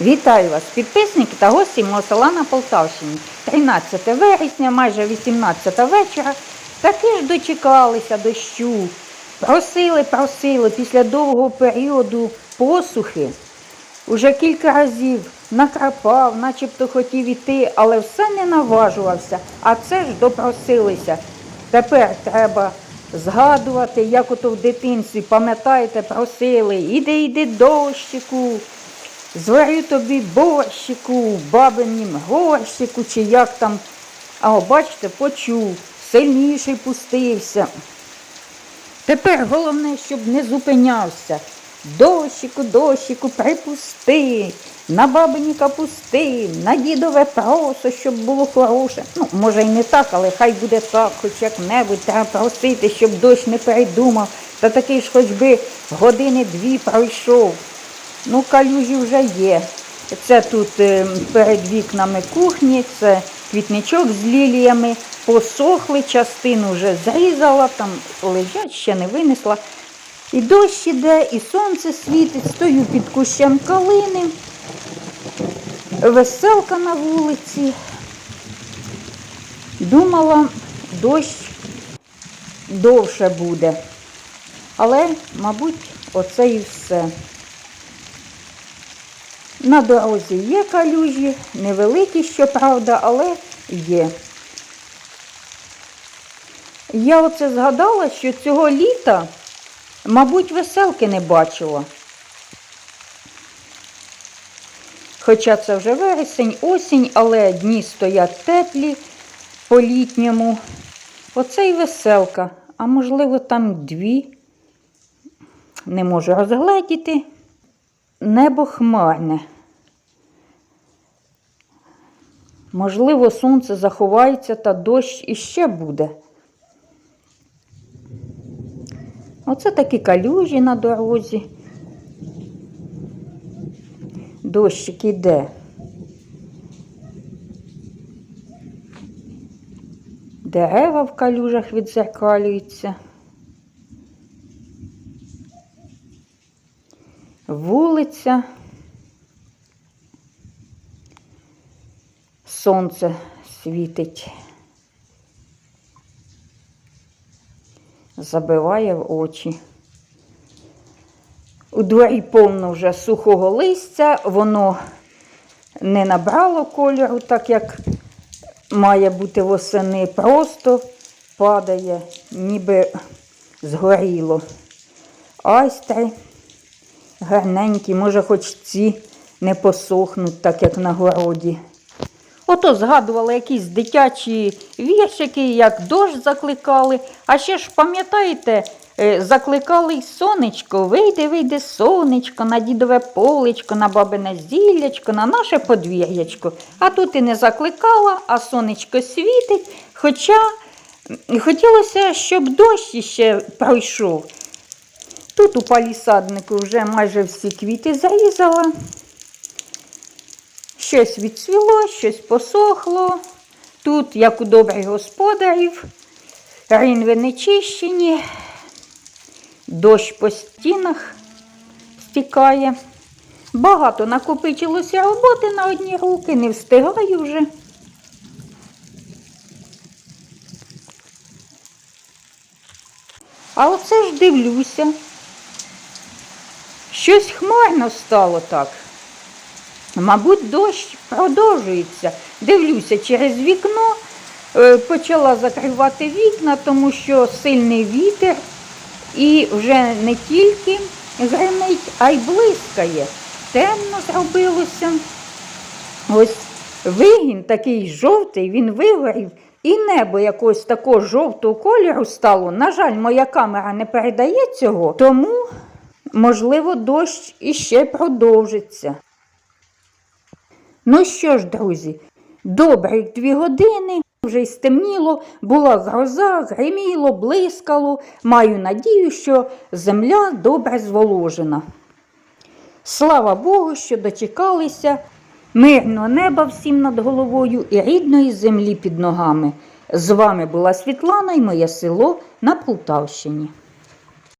Вітаю вас, підписники та гості мого села на Полтавщині. 13 вересня, майже 18 вечора. Таки ж дочекалися дощу. Просили, просили після довгого періоду посухи. Уже кілька разів накрапав, начебто хотів іти, але все не наважувався. А це ж допросилися. Тепер треба згадувати, як ото в дитинстві, пам'ятаєте, просили, іди, іди дощику, зварю тобі борщику, бабинім горщику, чи як там. А бачите, почув, сильніший пустився. Тепер головне, щоб не зупинявся. Дощику, дощику, припусти, на бабині капусти, на дідове просо, щоб було хороше. Ну, може й не так, але хай буде так, хоч як-небудь треба просити, щоб дощ не передумав. Та такий ж хоч би години-дві пройшов. Ну, калюжі вже є. Це тут е, перед вікнами кухні, це квітничок з ліліями. Посохли, частину вже зрізала, там лежать, ще не винесла. І дощ іде, і сонце світить, стою під кущем калини, веселка на вулиці. Думала, дощ довше буде. Але, мабуть, оце і все. На дорозі є калюжі, невеликі, щоправда, але є. Я оце згадала, що цього літа, мабуть, веселки не бачила. Хоча це вже вересень, осінь, але дні стоять теплі по літньому. Оце і веселка. А можливо, там дві. Не можу розгледіти. Небо хмарне. Можливо, сонце заховається та дощ іще буде. Оце такі калюжі на дорозі. Дощик іде. Дерева в калюжах відзеркалюються. Вулиця. Сонце світить. Забиває в очі. У дворі повно вже сухого листя, воно не набрало кольору, так як має бути восени, просто падає, ніби згоріло. Айстри гарненькі, може, хоч ці не посохнуть, так як на городі. Ото згадувала якісь дитячі віршики, як дощ закликали. А ще ж, пам'ятаєте, е, закликали й сонечко, вийде, вийде сонечко, на дідове полечко, на бабине зіллячко, на наше подвір'ячко. А тут і не закликала, а сонечко світить. Хоча хотілося, щоб дощ іще пройшов. Тут у палісаднику вже майже всі квіти зарізала. Щось відцвіло, щось посохло. Тут, як у добрих господарів, ринви не чищені, дощ по стінах стікає. Багато накопичилося роботи на одні руки, не встигаю вже. А оце ж дивлюся. Щось хмарно стало так. Мабуть, дощ продовжується. Дивлюся через вікно, е, почала закривати вікна, тому що сильний вітер і вже не тільки гримить, а й блискає. Темно зробилося. Ось вигін такий жовтий, він вигорів, і небо якогось такого жовтого кольору стало. На жаль, моя камера не передає цього, тому, можливо, дощ іще продовжиться. Ну що ж, друзі, добрих дві години, вже й стемніло, була гроза, гриміло, блискало. Маю надію, що земля добре зволожена. Слава Богу, що дочекалися мирного неба всім над головою і рідної землі під ногами. З вами була Світлана і моє село на Полтавщині.